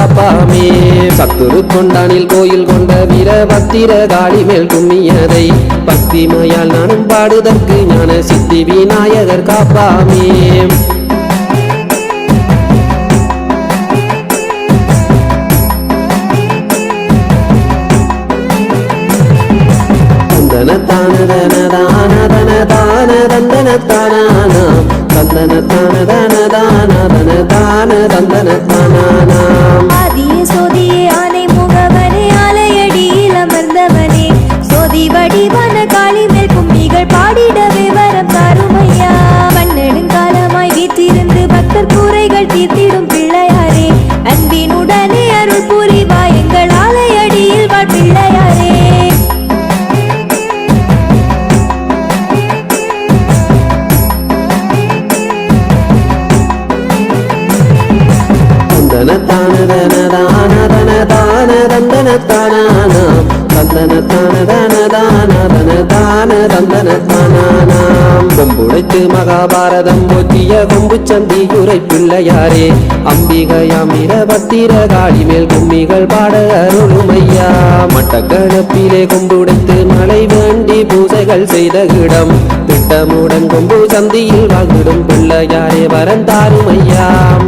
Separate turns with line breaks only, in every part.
காப்பாமே. சத்துரு கொண்டானில் கோயில் கொண்ட வீர பத்திர காளி மேல் கும்மியதை பக்திமையால் நானும் பாடுதற்கு ஞான சித்தி விநாயகர் காப்பாமே. தந்தன தான தன தான தன தான தந்தன தான தந்தன தான தன தான தன தான தந்தன தானானாம் கொம்புடைத்து மகாபாரதம் போற்றிய கொம்பு சந்தி உரை பிள்ளையாரே. அம்பிகையாம் வீரபத்திர காளி மேல் கும்மிகள் பாட அருளுமையா. மட்டக்கணப்பிலே கொம்புடைத்து மலை வேண்டி பூசைகள் செய்த இடம். திட்டமுடன் கொம்பு சந்தியில் வாழ்ந்திடும் பிள்ளையாரே வரந்தாருமையாம்.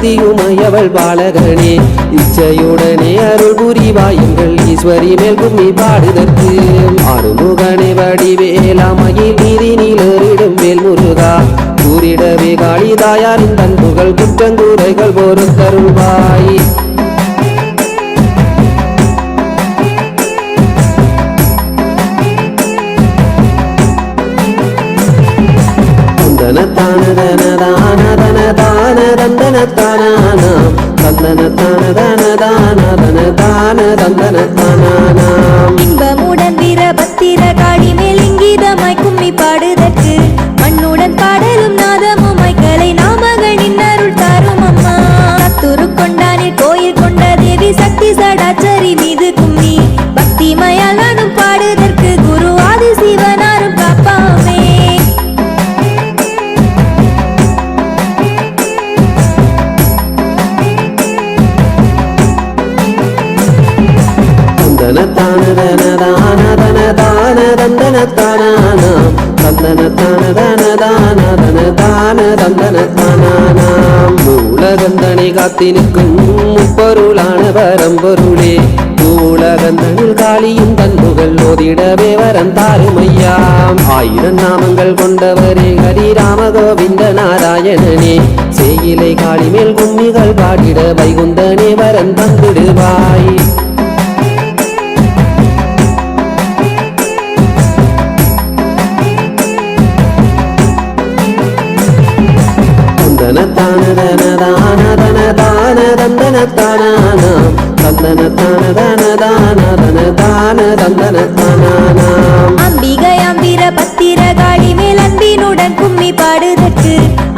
சிவசக்தியுமையவள் பாலகனே இச்சையுடனே அருள் புரிவாய் எங்கள் ஈஸ்வரி மேல் கும்மி பாடுதற்கு ஆறுமுகனே வடிவேலாமயில் நீதி நீலரிடும் வேல் முருகா. கூறிடவே காளிதாயாரின் தன் புகழ் குற்றங்குறைகள் பொறுத்தருள்வாய் தானானாம் தந்தன தான தன தான தன தான தந்தன தானானாம் மூலகந்தனை காத்தினுக்கும் முப்பொருளான பரம்பொருளே மூலகந்தனில் காளியும் தன் புகழ் ஓதிடவே வரம் தாருமையாம் ஆயிரம் நாமங்கள் கொண்டவரே ஹரிராம கோவிந்த நாராயணனே சேயிலை காளி மேல் கும்மிகள் பாடிட வைகுந்தனே வரம் தந்திடுவாய். தந்தன தானானாம் தந்தன தான தான தன தான தந்தன தானானாம்
அம்பிகையாம் வீரபத்திர காளி மேல் அன்பினுடன் கும்மி பாடுதற்கு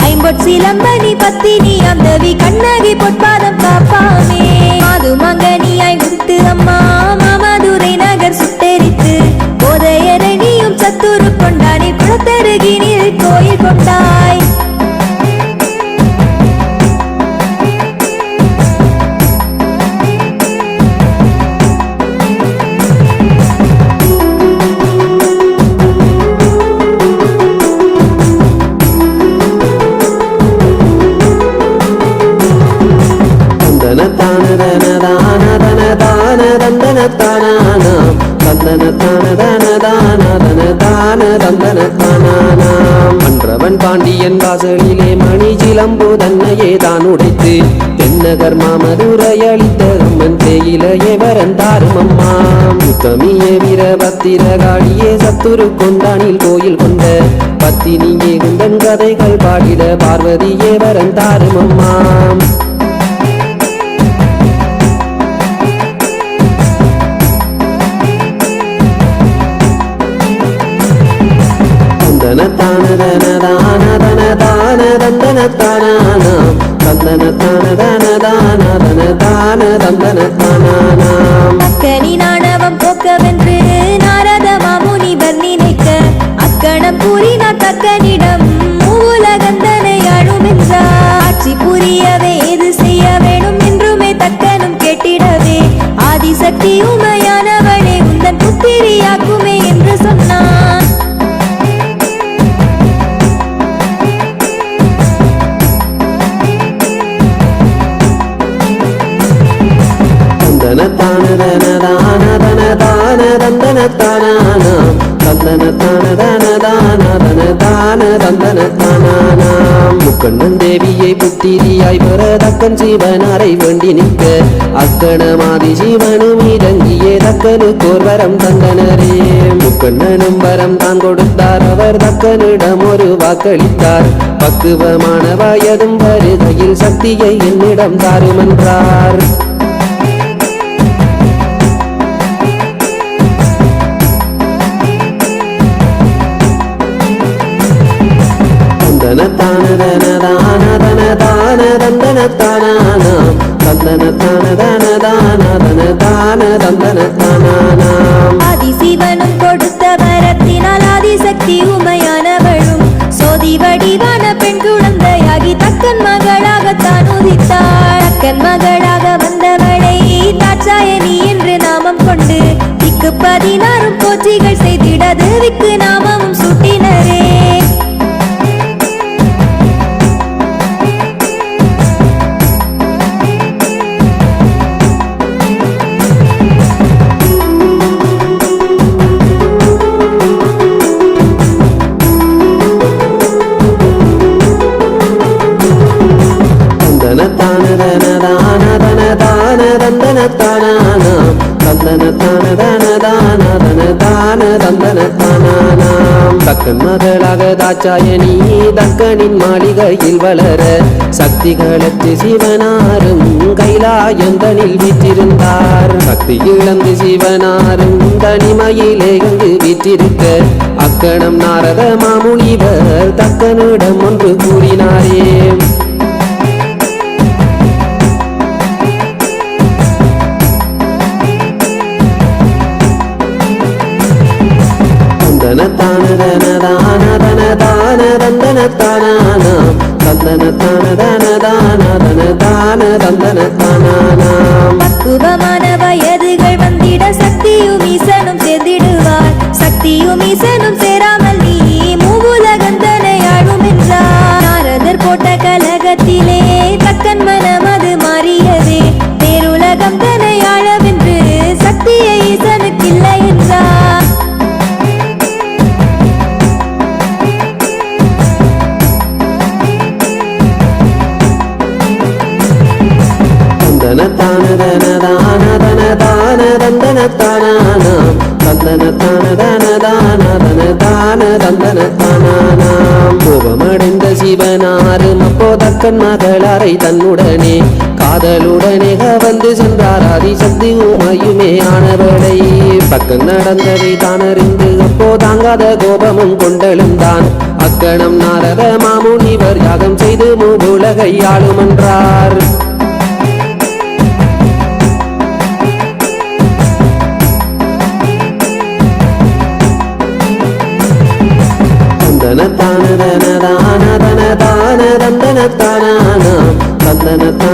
ஐம்பொற் சிலம்பனி பத்தினி அந்தவி கண்ணகி பொற்பாதம் காப்பாமே. மாது மங்கனியாய் விட்டு அம்மா மாமதுரை நகர் சுட்டெரித்து போதையரணியும் சத்துரு கொண்டானே குளத்தருகினில் கோயில் கொண்டாய்.
என் வாசலிலே மணி சிலம்பு தன்னையே தான் உடைத்து தென்னகர் மாமதுரை அளித்த அம்மன் தேயிலையே வரந்தாரும் அம்மா முத்தமிய வீர பத்திர காளியே சத்துரு கொண்டானில் கோயில் கொண்ட பத்தினியே குந்தன் கதைகள் பாடிட பார்வதியே வரந்தாரும் அம்மா தந்தன தானானாம் தன தான தன தான தந்தன
அக்கனி நாணவம் போக்கவென்று நாரத மாமுனிவர் நினைக்க அக்கணம் கூறினார் தக்கனிடம் மூலகந்தனை அழுமென்றார் ஆட்சி புரியவே எது செய்ய வேணும் என்றுமே தக்கனும் கேட்டிடவே ஆதிசக்தி உமையானவளே உந்தன் புத்திரியாக்குமே
தானானாம் தேவியை புத்திரியாய் பெற தக்கன் சிவனாரை வேண்டி நிற்க. அக்கணமாதி சிவனும் இடங்கியே தக்கனுக்கோர் வரம் தந்தனரே. முக்கண்ணனும் வரம் தான் கொடுத்தார். அவர் தக்கனிடம் ஒரு வாக்களித்தார். பக்குவமான வயதும் வருகையில் சக்தியை என்னிடம் தாருமென்றார். தந்தன தானானாம்
ஆதிசிவனும் மகளாக
தாச்சாயணி தக்கனின் மாளிகையில் வளர சக்திகளத்து சிவனாரும் கைலாயந்தனில் வீற்றிருந்தார். சக்தி இழந்து சிவனாரும் தனிமையிலே அங்கு வீற்றிருக்க அக்கணம் நாரத மாமுனிவர் தக்கனிடம் ஒன்று கூறினாரே. தன் மகளாரை தன்னுடனே காதலுடனே வந்து சென்றார். ஆதிசக்தி உமையுமே ஆனவளை. பக்கம் நடந்ததை தானறிந்து அப்போ தாங்காத கோபமும் கொண்டெழுந்தான் அக்கணம் நாரத மாமுனிவர் யாகம் செய்து மூவுலகை ஆளுமென்றார் என்றார். தான தந்தன தான தன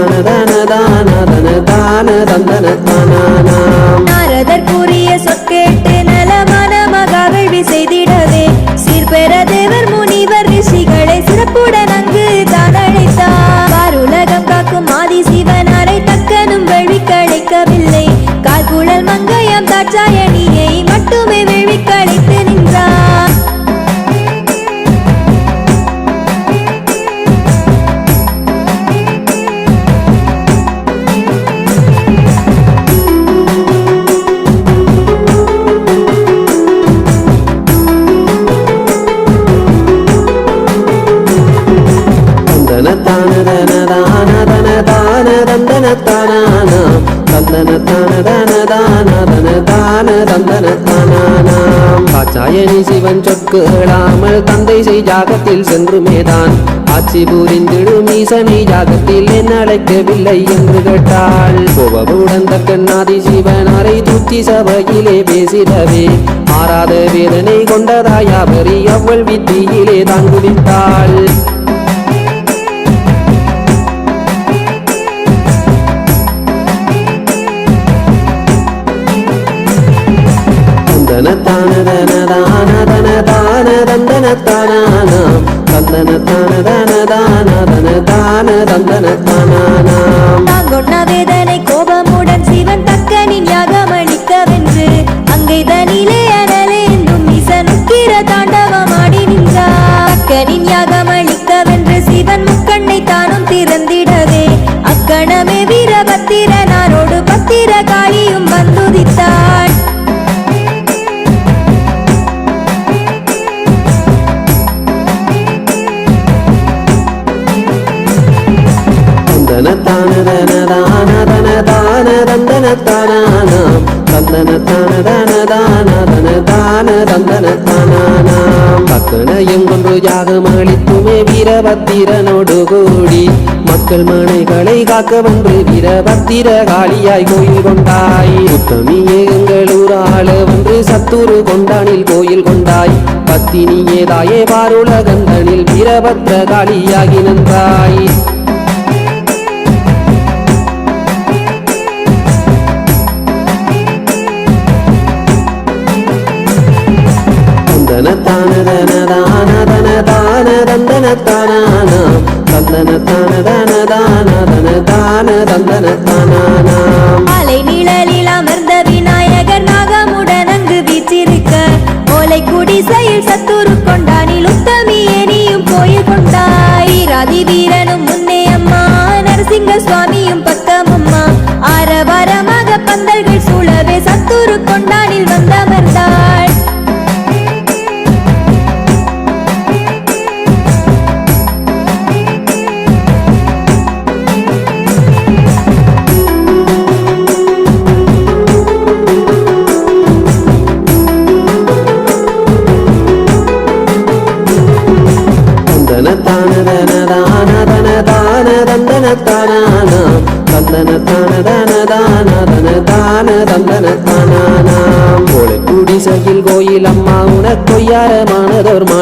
தந்தன தந்தன தன தன தான தன தான தந்தன தனானாம் காச்சாயணி சிவன் சொற்களாமல் தந்தை செய் ஜாகத்தில் சென்று மேதான் ஆட்சி புரிந்திடும் ஈசனை ஜாகத்தில் என் அழைக்கவில்லை என்று கேட்டாள் கோபமுடன் தக்கண்ணாதி சிவன் அரை தூத்தி சபையிலே பேசிடவே ஆறாத வேதனை கொண்டதாய் அவரி அவள் வித்தியிலே தான்
குடித்தாள் நின்றார்
அளித்துமே வீரபத்திரனோடு கூடி மக்கள் மனைகளை காக்க வந்து வீரபத்திர காளியாய் கோயில் கொண்டாய். உத்தமியே எங்கள் ஊராள வந்து சத்துரு கொண்டானில் கோயில் கொண்டாய். பத்தினியே தாயே பாருலகந்தனில் வீரபத்திர காளியாகி நின்றாய்.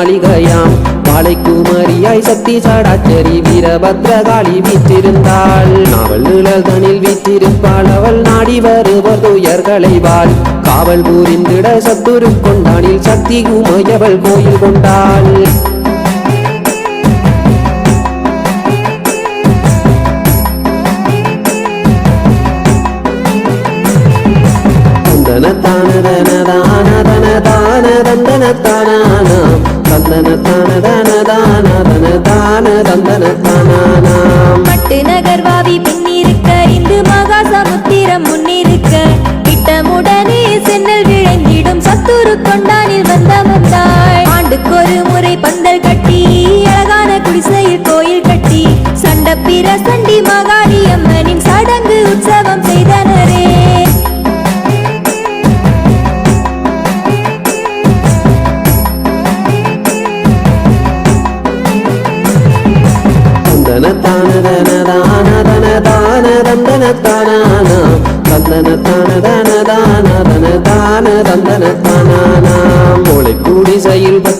மாளிகையாம் வாழைக்குமரியாய் சக்தி சாடாச்சரி வீரபத்ரகாளி வீற்றிருந்தாள். அவள் நிழல் வீற்றிருப்பாள். அவள் நாடி வருவர் துயர்களை வாழ் காவல் புரிந்திட சத்துரு கொண்டானில் சக்தி உமையவள் கோயில் கொண்டாள்.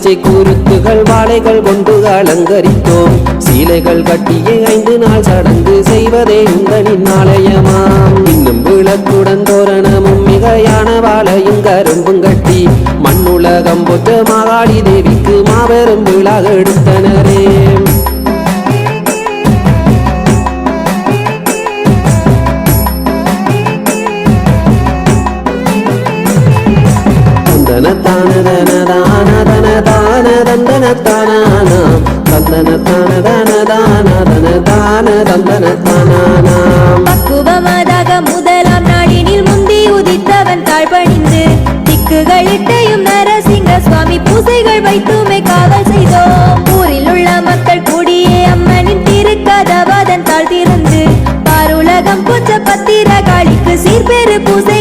பச்சை குருத்துகள் வாழைகள் கொண்டு அலங்கரித்தோம். சீலைகள் கட்டியே ஐந்து நாள் சடங்கு செய்வதே உங்களின் ஆலயமாம். இன்னும் விளக்குடன் தோரணமும் மிகையான வாழையும் கரும்பும் கட்டி மண்ணுலகம் பொத்த மகாளி தேவிக்கு மாபெரும் விழா எடுத்தனர்.
வைத்துமே காவல் செய்தோம். ஊரில் உள்ள மக்கள் கூடியே அம்மனின் திருக்கதவாதன் தாழ் திறந்து பாருலகம் பூச்ச பத்திர காளிக்கு சீர்பெரு பூசை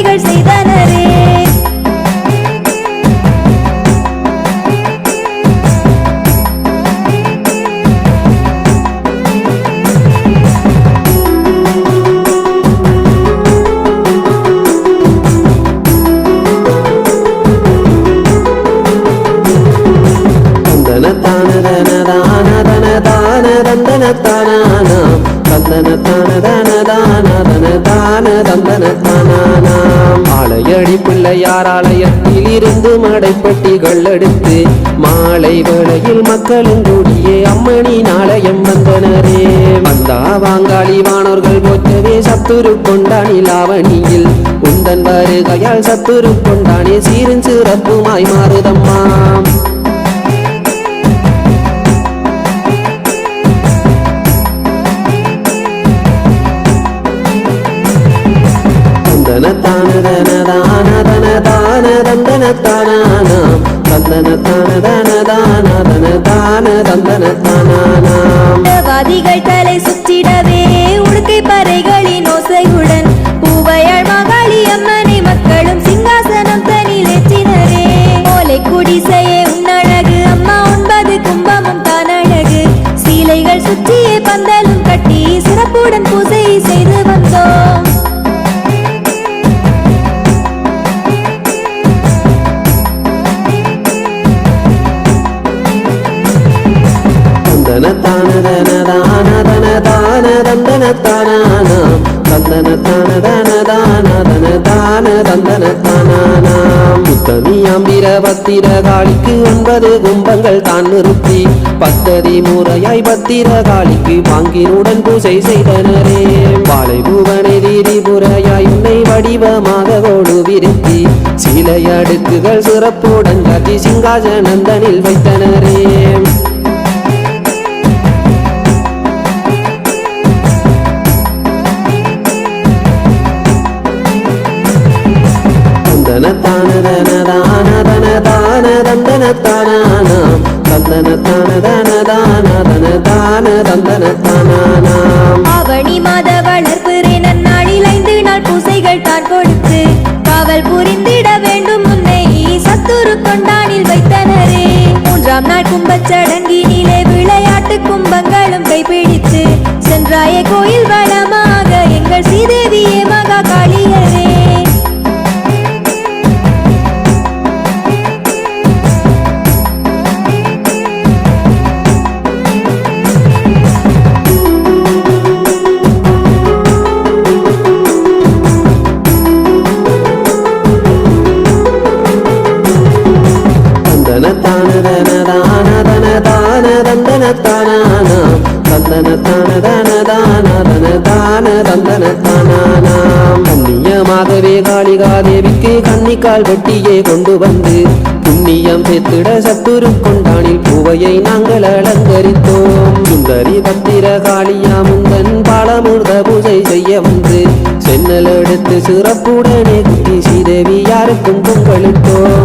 மடைப்பட்டிகள் எடுத்து மாலை வேளையில் மக்களும் கூடியே அம்மணி நாளையம் வந்தனரே வந்தா வாங்காளி வானோர்கள் போற்றவே சத்துரு கொண்டானி லாவணியில். உந்தன் வருகையால் சத்துரு கொண்டானே சீரும் சிறப்புமாய் மாறுதம்மா தந்தன தான தன தான தன பத்திர காளிக்கு ஒன்பது கும்பங்கள் தான் நிறுத்தி. பத்ததி முறையாய் பத்திர காளிக்கு வாங்கினுடன் பூசை செய்தனரே. வாழை பூவனை திரிபுரையாய் உன்னை வடிவமாக கோடு விருத்தி. சிலை அடுக்குகள் சிறப்புடன் காட்டி சிங்காசனந்தனில் வைத்தனரே.
சென்றாய வளமாக எங்கள் ஸ்ரீதேவியே மகா காளியரே.
கன்னிக்கால் வெட்டியே கொண்டு வந்து புண்ணியம் பெத்திட சத்துரு கொண்டானில் பூவையை நாங்கள் அலங்கரித்தோம். சுந்தரி பத்திர காளியா முந்தன் பாலமுர்த பூஜை செய்ய வந்து சென்னல் எடுத்து சிறப்புடனே குட்டி ஸ்ரீதேவி யாருக்கும் பொங்கலிட்டோம்.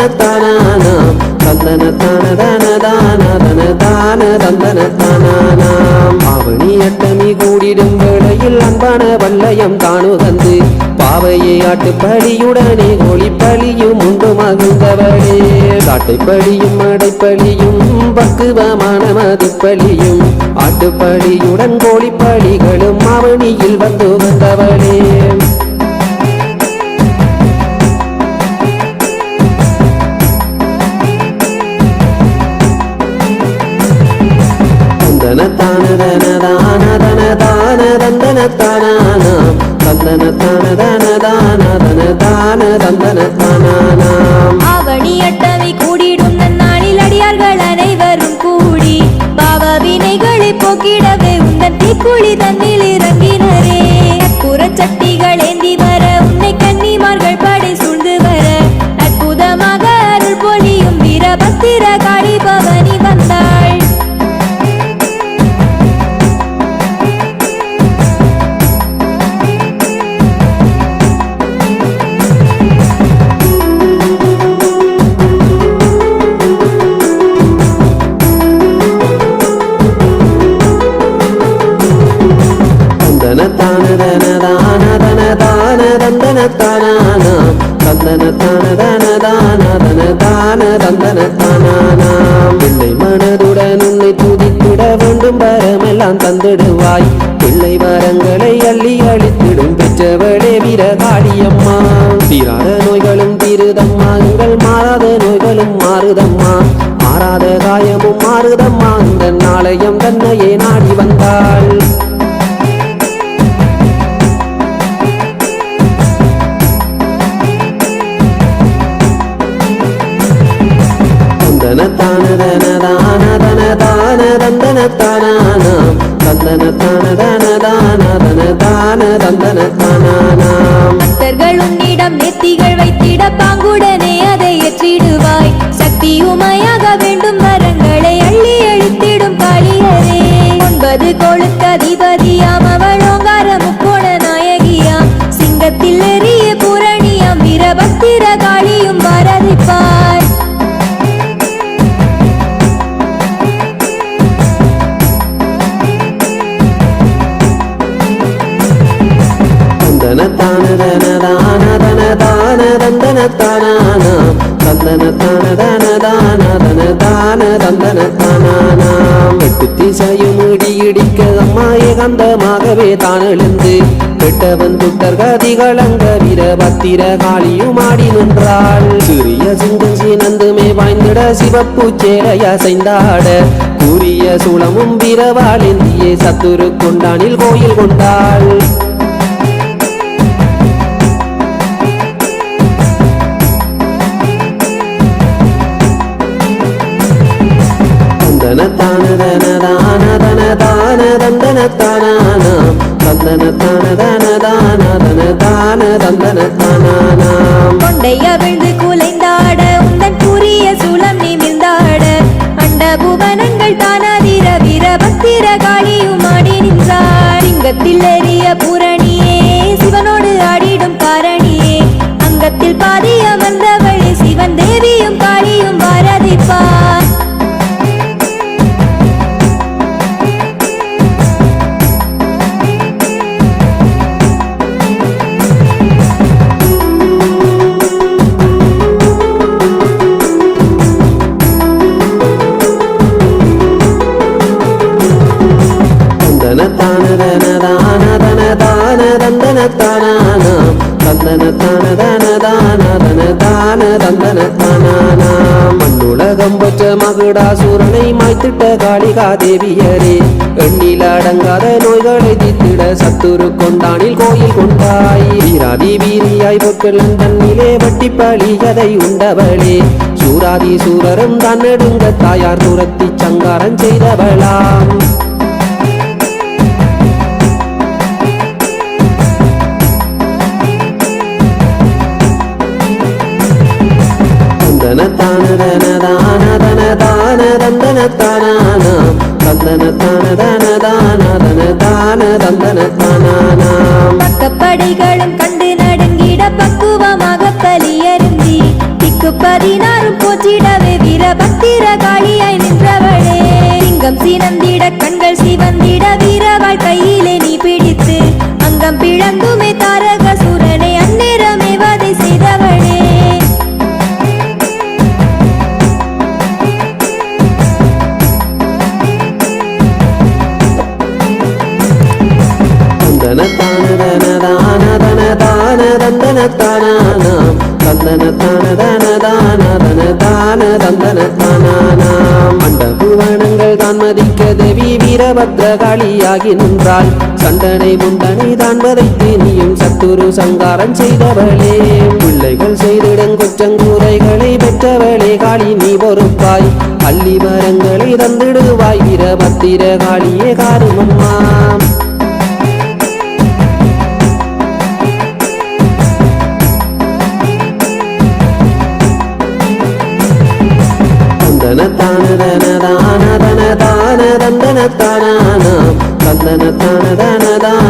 தந்தன தானானாம் தந்தன தான தன தான தன தான தந்தன தானானாம் ஆவணி அட்டமி கூடிடும் வேளையில் அன்பான வல்லயம் தானுகந்து பாவையை ஆட்டுப்படியுடனே கோழிப்பலியும் உண்டு மகிழ்ந்தவளே. காட்டைப்பழியும் அடைப்பழியும் பக்குவமான மதுப்பலியும் ஆட்டுப்பழியுடன் கோழிப்பழிகளும் ஆவணியில் வந்து வந்தவளே. தந்தன தான தன தான தன தான தந்தன தானானாம்
ஆவணி அட்டவை கூடிடும் நன்னாளில் அடியார்கள் அனைவரும் கூடி பாவ வினைகளை போக்கிடவே உங்கள் தீக்குழி தன்னில் இறங்கினரே.
புறச்சட்டி தந்திடுவாய் பிள்ளை வரங்களை அள்ளி அழித்திடும் பெற்றவளே வீரகாளியம்மா. தீராத நோய்களும் தீருதம்மா. எங்கள் மாறாத நோய்களும் மாறுதம்மா. மாறாத காயமும் மாறுதம்மா. சந்தமாகவே தான் எழுந்து கெட்டவன் துட்டர் கதிகளங்க வீரபத்திர காளியும் ஆடி நின்றாள். சிறிய சிங்கம் நந்துமே வாய்ந்திட சிவப்பு சேரைய அசைந்தாட கூறிய சூளமும் வீரவாளிந்தியே சத்துரு கொண்டானில் கோயில் கொண்டாள். தானானாம்
அவிழ்ந்து குலைந்தாட உந்தன் கூறிய சூலம் நிமிர்ந்தாட. அண்ட புவனங்கள் தானாதிர வீரபத்திர காளியும் ஆடி நின்றார் சிங்கத்தில் எரிய பூரணியே
பெற்ற மகுடாசூரனை மாய்த்திட்ட காளிகா தேவியரே. எண்ணில் அடங்காத நோய்களை தீத்திட சத்துரு கொண்டானில் கோயில் கொண்டாய். வீராதி வீரியாய் பொற்களன் தன்னிலே வட்டி பழியதை உண்டவளே. சூராதி சூரரும் தன்னெடுங்க தாயார் துரத்தி சங்காரம் செய்தவளாம். தந்தன தானானா தான தான தன தான தந்தன
பக்கப்படைகளும் கண்டு நடுங்கிட பக்குவமாக பலியருந்தி திக்கு பதினாறும் போற்றிடவே வீரபத்திர காளியாய் நின்றவளே. சிங்கம் சினந்திட கண்கள் சிவந்திட வீரவாள் கையிலே நீ
என்றால் சண்டனை முண்டனை தான் வதைத்து நீயும் சத்துரு சங்காரம் செய்தவளே. பிள்ளைகள் செய்திடும் குற்றங்கூரைகளை பெற்றவளே. காளி நீ பொறுப்பாய். பள்ளி மரங்களை தந்திடுவாய். வீரபத்திர காளியே காருமம்மா தந்தன தான தன தன தன